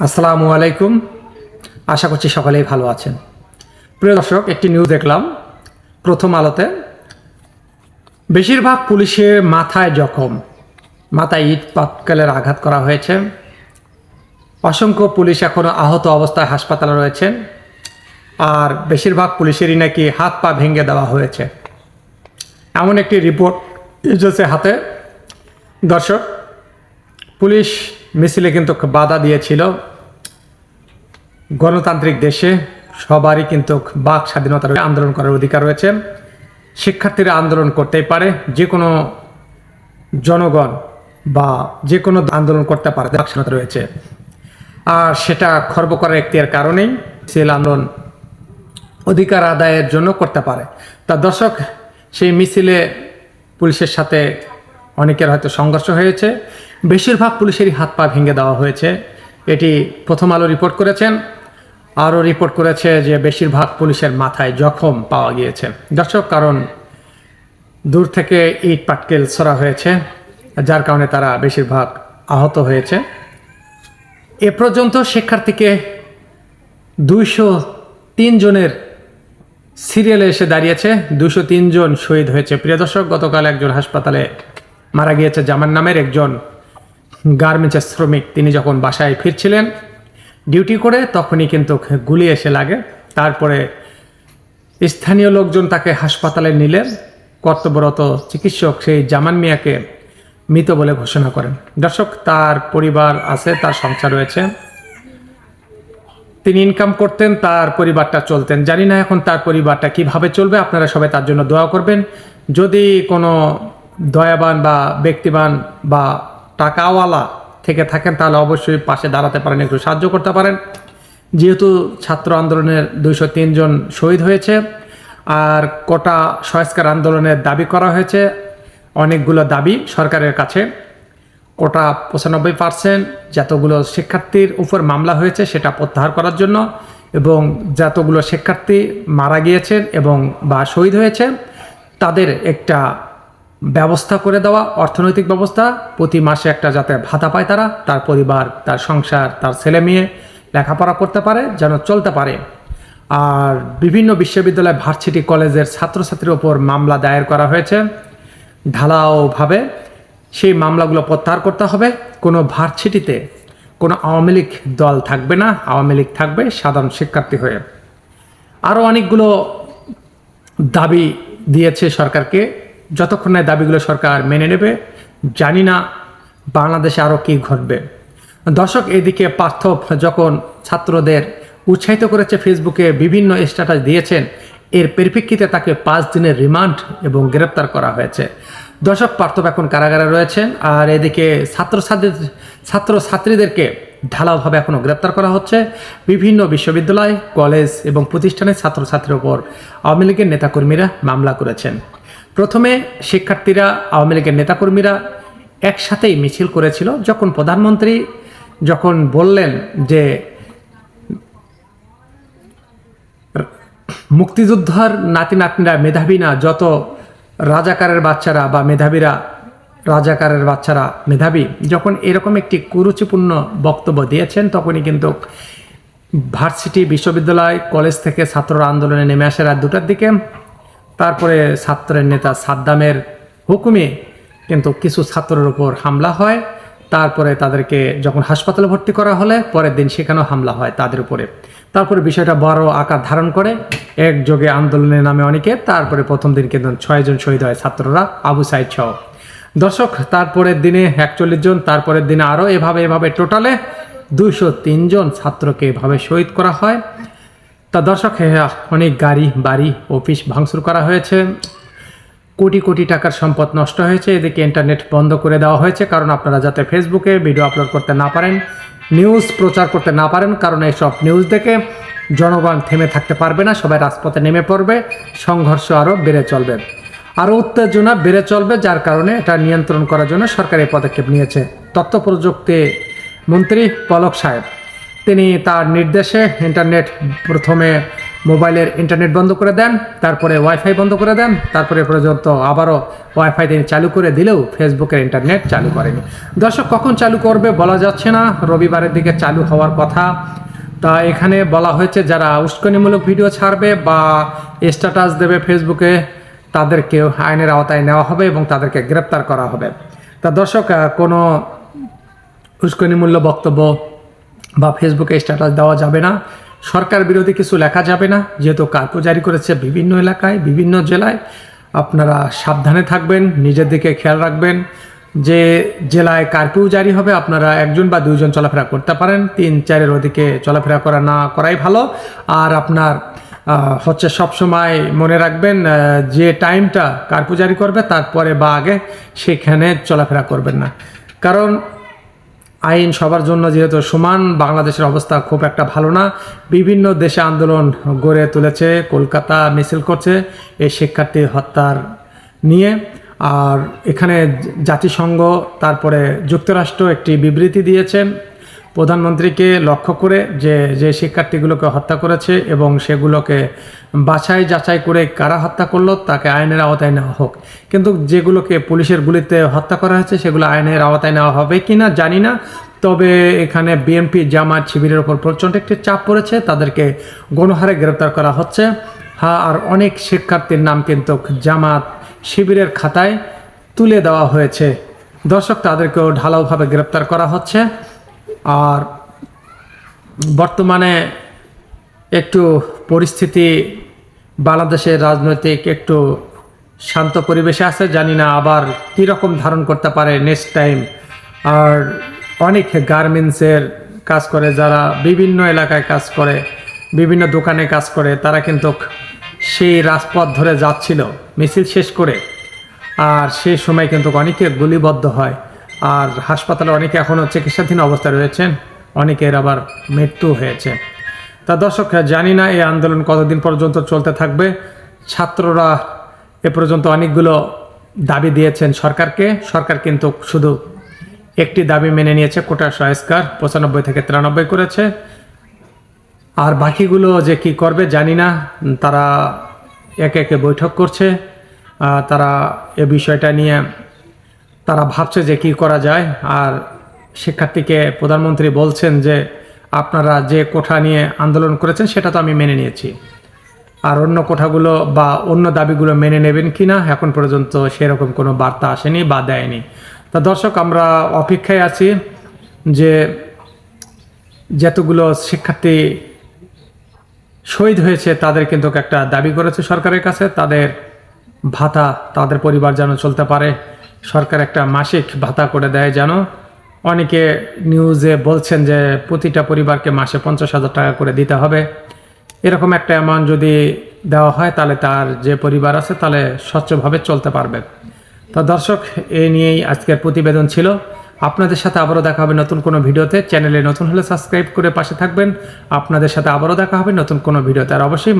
আসসালামু আলাইকুম। আশা করছি সকলেই ভালো আছেন। প্রিয় দর্শক, একটি নিউজ দেখলাম। প্রথম আলোতে, বেশিরভাগ পুলিশের মাথায় জখম। মাথায় ইট পাতকালের আঘাত করা হয়েছে। অসংখ্য পুলিশ এখনও আহত অবস্থায় হাসপাতালে রয়েছেন। আর বেশিরভাগ পুলিশেরই নাকি হাত পা ভেঙে দেওয়া হয়েছে। এমন একটি রিপোর্ট এসেছে হাতে। দর্শক, পুলিশ মিছিলে কিন্তু বাধা দিয়েছিল। গণতান্ত্রিক দেশে সবারই কিন্তু বাক স্বাধীনতার আন্দোলন করার অধিকার রয়েছে। শিক্ষার্থীরা আন্দোলন করতেই পারে যে কোনো জনগণ বা যে কোনো আন্দোলন করতে পারে বাক স্বাধীনতা রয়েছে। আর সেটা খর্ব করার একটির কারণেই সেল আন্দোলন অধিকার আদায়ের জন্য করতে পারে। তা দর্শক, সেই মিছিলে পুলিশের সাথে অনেকের হয়তো সংঘর্ষ হয়েছে। বেশিরভাগ পুলিশেরই হাত পা ভেঙে দেওয়া হয়েছে। এটি প্রথম আলো রিপোর্ট করেছেন। আরও রিপোর্ট করেছে যে বেশিরভাগ পুলিশের মাথায় জখম পাওয়া গিয়েছে। দর্শক, কারণ দূর থেকে ইট পাটকেল ছড়া হয়েছে, যার কারণে তারা বেশিরভাগ আহত হয়েছে। এ পর্যন্ত শিক্ষার্থীকে দুইশো তিন জনের সিরিয়ালে এসে দাঁড়িয়েছে দুশো জন শহীদ হয়েছে। প্রিয় দর্শক, গতকাল একজন হাসপাতালে মারা গিয়েছে জামান নামের একজন গার্মেন্টসের শ্রমিক। তিনি যখন বাসায় ফিরছিলেন ডিউটি করে তখনই কিন্তু গুলি এসে লাগে। তারপরে স্থানীয় লোকজন তাকে হাসপাতালে নিলেন। কর্তব্যরত চিকিৎসক সেই জামান মিয়াকে মৃত বলে ঘোষণা করেন। দর্শক, তার পরিবার আছে, তার সংসার রয়েছে। তিনি ইনকাম করতেন, তার পরিবারটা চলতেন। জানি না এখন তার পরিবারটা কীভাবে চলবে, আপনারা সবাই তার জন্য দোয়া করবেন। যদি কোনো দয়াবান বা ব্যক্তিবান বা টাকাওয়ালা থেকে থাকেন, তাহলে অবশ্যই পাশে দাঁড়াতে পারেন, একটু সাহায্য করতে পারেন। যেহেতু ছাত্র আন্দোলনের দুইশো জন শহীদ হয়েছে, আর কোটা সংস্কার আন্দোলনের দাবি করা হয়েছে, অনেকগুলো দাবি সরকারের কাছে। কোটা পঁচানব্বই পার্সেন্ট যতগুলো শিক্ষার্থীর উপর মামলা হয়েছে, সেটা প্রত্যাহার করার জন্য, এবং যতগুলো শিক্ষার্থী মারা গিয়েছেন এবং বা শহীদ হয়েছে, তাদের একটা ব্যবস্থা করে দেওয়া, অর্থনৈতিক ব্যবস্থা, প্রতি মাসে একটা যাতে ভাতা পায় তারা, তার পরিবার, তার সংসার, তার ছেলে মেয়ে লেখাপড়া করতে পারে, যেন চলতে পারে। আর বিভিন্ন বিশ্ববিদ্যালয়, ভার্সিটি, কলেজের ছাত্রছাত্রীর ওপর মামলা দায়ের করা হয়েছে। ঢালাওভাবে সেই মামলাগুলো প্রত্যাহার করতে হবে। কোনো ভার্সিটিতে কোনো আওয়ামী লীগ দল থাকবে না, আওয়ামী লীগ থাকবে সাধারণ শিক্ষার্থী হয়ে। আরও অনেকগুলো দাবি দিয়েছে সরকারকে। যতক্ষণ না দাবিগুলো সরকার মেনে নেবে, জানি না বাংলাদেশে আরও কী ঘটবে। দর্শক, এদিকে পার্থ যখন ছাত্রদের উৎসাহিত করেছে, ফেসবুকে বিভিন্ন স্ট্যাটাস দিয়েছেন, এর পরিপ্রেক্ষিতে তাকে পাঁচ দিনের রিমান্ড এবং গ্রেপ্তার করা হয়েছে। দর্শক পার্থব এখন কারাগারে রয়েছেন, আর এদিকে ছাত্রছাত্রী ছাত্রছাত্রীদেরকে ঢালাওভাবে এখনও গ্রেপ্তার করা হচ্ছে। বিভিন্ন বিশ্ববিদ্যালয়, কলেজ এবং প্রতিষ্ঠানের ছাত্রছাত্রীর ওপর আওয়ামী লীগের নেতাকর্মীরা মামলা করেছেন। প্রথমে শিক্ষার্থীরা আওয়ামী লীগের নেতাকর্মীরা একসাথেই মিছিল করেছিল যখন প্রধানমন্ত্রী যখন বললেন যে মুক্তিযোদ্ধার নাতি নাতনিরা মেধাবী না যত রাজাকারের বাচ্চারা বা মেধাবীরা রাজাকারের বাচ্চারা মেধাবী, যখন এরকম একটি কুরুচিপূর্ণ বক্তব্য দিয়েছেন, তখনই কিন্তু ভার্সিটি বিশ্ববিদ্যালয় কলেজ থেকে ছাত্ররা আন্দোলনে নেমে আসে রাত দুটার দিকে। তারপরে ছাত্রের নেতা সাদ্দামের হুকুমে কিন্তু কিছু ছাত্রের উপর হামলা হয়। তারপরে তাদেরকে যখন হাসপাতালে ভর্তি করা হলে, পরের দিন সেখানেও হামলা হয় তাদের উপরে। তারপরে বিষয়টা বড় আকার ধারণ করে, একযোগে আন্দোলনের নামে অনেকে, তারপরে প্রথম দিন কিন্তু ছয়জন শহীদ হয় ছাত্ররা, আবু সাইদ সহ। দর্শক, তারপরের দিনে একচল্লিশ জন, তারপরের দিনে আরও এভাবে এভাবে টোটালে দুইশো তিনজন ছাত্রকে এভাবে শহীদ করা হয়। তা দর্শক অনেক গাড়ি, বাড়ি, অফিস ভাঙচুর করা হয়েছে। কোটি কোটি টাকার সম্পদ নষ্ট হয়েছে। এদিকে ইন্টারনেট বন্ধ করে দেওয়া হয়েছে। কারণ আপনারা যাতে ফেসবুকে ভিডিও আপলোড করতে না পারেন, নিউজ প্রচার করতে না পারেন, কারণ এইসব নিউজ দেখে জনগণ থেমে থাকতে পারবে না। সবাই রাজপথে নেমে পড়বে। সংঘর্ষ আরও বেড়ে চলবে। আরও উত্তেজনা বেড়ে চলবে, যার কারণে এটা নিয়ন্ত্রণ করার জন্য সরকার পদক্ষেপ নিয়েছে। তথ্য প্রযুক্তি মন্ত্রী পলক সাহেব। তিনি তার নির্দেশে ইন্টারনেট প্রথমে মোবাইলের ইন্টারনেট বন্ধ করে দেন, তারপরে ওয়াইফাই বন্ধ করে দেন, তারপরে পর্যন্ত আবারও ওয়াইফাই তিনি চালু করে দিলেও ফেসবুকের ইন্টারনেট চালু করেনি। দর্শক, কখন চালু করবে বলা যাচ্ছে না, রবিবারের দিকে চালু হওয়ার কথা। তা এখানে বলা হয়েছে, যারা উস্কানিমূলক ভিডিও ছাড়বে বা স্ট্যাটাস দেবে ফেসবুকে তাদেরকে আইনের আওতায় নেওয়া হবে এবং তাদেরকে গ্রেপ্তার করা হবে। তা দর্শক কোনো উস্কানিমূল্য বক্তব্য বা ফেসবুকে স্ট্যাটাস দেওয়া যাবে না। সরকার বিরোধী কিছু লেখা যাবে না। যেহেতু কার্পো জারি করেছে বিভিন্ন এলাকায়, বিভিন্ন জেলায়। আপনারা সাবধানে থাকবেন, নিজের দিকে খেয়াল রাখবেন। যে জেলায় কার্ফিউ জারি হবে, আপনারা একজন বা দুইজন চলাফেরা করতে পারেন। তিন, চারের ওদিকে চলাফেরা করা না করাই ভালো। আর আপনার হচ্ছে সবসময় মনে রাখবেন যে টাইমটা কার পূজারি করবে, তারপরে বা আগে সেখানে চলাফেরা করবেন না। কারণ আইন সবার জন্য যেহেতু সমান, বাংলাদেশের অবস্থা খুব একটা ভালো না। বিভিন্ন দেশে আন্দোলন গড়ে তুলেছে, কলকাতা মিছিল করছে এই শিক্ষার্থী হত্যার নিয়ে। আর এখানে জাতিসংঘ, তারপরে যুক্তরাষ্ট্র একটি বিবৃতি দিয়েছেন প্রধানমন্ত্রীকে লক্ষ্য করে যে যে শিক্ষার্থীগুলোকে হত্যা করেছে এবং সেগুলোকে বাছাই যাচাই করে কারা হত্যা করল, তাকে আইনের আওতায় নেওয়া হোক। কিন্তু যেগুলোকে পুলিশের গুলিতে হত্যা করা হয়েছে, সেগুলো আইনের আওতায় নেওয়া হবে কি না জানি না। তবে এখানে বিএনপি জামাত শিবিরের ওপর প্রচণ্ড একটি চাপ পড়েছে। তাদেরকে গণহারে গ্রেপ্তার করা হচ্ছে। হ্যাঁ আর অনেক শিক্ষার্থীর নাম কিন্তু জামাত শিবিরের খাতায় তুলে দেওয়া হয়েছে। দর্শক, তাদেরকেও ঢালাওভাবে গ্রেপ্তার করা হচ্ছে। আর বর্তমানে একটু পরিস্থিতি বাংলাদেশের রাজনৈতিক একটু শান্ত পরিবেশে আছে, জানি না আবার কী রকম ধারণ করতে পারে নেক্সট টাইম আর অনেক গার্মেন্টসের কাজ করে, যারা বিভিন্ন এলাকায় কাজ করে, বিভিন্ন দোকানে কাজ করে, তারা কিন্তু সেই রাজপথ ধরে যাচ্ছিল, মিছিল শেষ করে। আর সেই সময় কিন্তু অনেকে গুলিবদ্ধ হয়। আর হাসপাতালে অনেকে এখনও চিকিৎসাধীন অবস্থায় রয়েছেন, অনেকের আবার মৃত্যু হয়েছে। তা দর্শক, জানি না এই আন্দোলন কতদিন পর্যন্ত চলতে থাকবে। ছাত্ররা এ পর্যন্ত অনেকগুলো দাবি দিয়েছেন সরকারকে। সরকার কিন্তু শুধু একটি দাবি মেনে নিয়েছে, কোটা সংস্কার, পঁচানব্বই থেকে তিরানব্বই করেছে। আর বাকিগুলো যে কি করবে, জানি না। তারা একে একে বৈঠক করছে। তারা এ বিষয়টা নিয়ে তারা ভাবছে যে কি করা যায়। আর শিক্ষার্থীকে প্রধানমন্ত্রী বলছেন যে আপনারা যে কোঠা নিয়ে আন্দোলন করেছেন সেটা তো আমি মেনে নিয়েছি। আর অন্য কোঠাগুলো বা অন্য দাবিগুলো মেনে নেবেন কি না, এখন পর্যন্ত সেরকম কোনো বার্তা আসেনি বা দেয়নি। তা দর্শক, আমরা অপেক্ষায় আছি যে যতগুলো শিক্ষার্থী শহীদ হয়েছে তাদের কিন্তু একটা দাবি করেছে সরকারের কাছে। তাদের ভাতা তাদের পরিবার যেন চলতে পারে। সরকার একটা মাসিক ভাতা করে দেয় যেন অনেকে নিউজে বলছেন যে প্রতিটা পরিবারকে মাসে পঞ্চাশ হাজার টাকা করে দিতে হবে। এরকম একটা অ্যামাউন্ট যদি দেওয়া হয় তাহলে তার যে পরিবার আছে তাহলে স্বচ্ছভাবে চলতে পারবে। তা দর্শক, এ নিয়েই আজকের প্রতিবেদন ছিল। আপনাদের সাথে আবারও দেখা হবে নতুন কোনো ভিডিওতে। চ্যানেলে নতুন হলে সাবস্ক্রাইব করে পাশে থাকবেন। আপনাদের সাথে আবারও দেখা হবে নতুন কোনো ভিডিওতে। আর অবশ্যই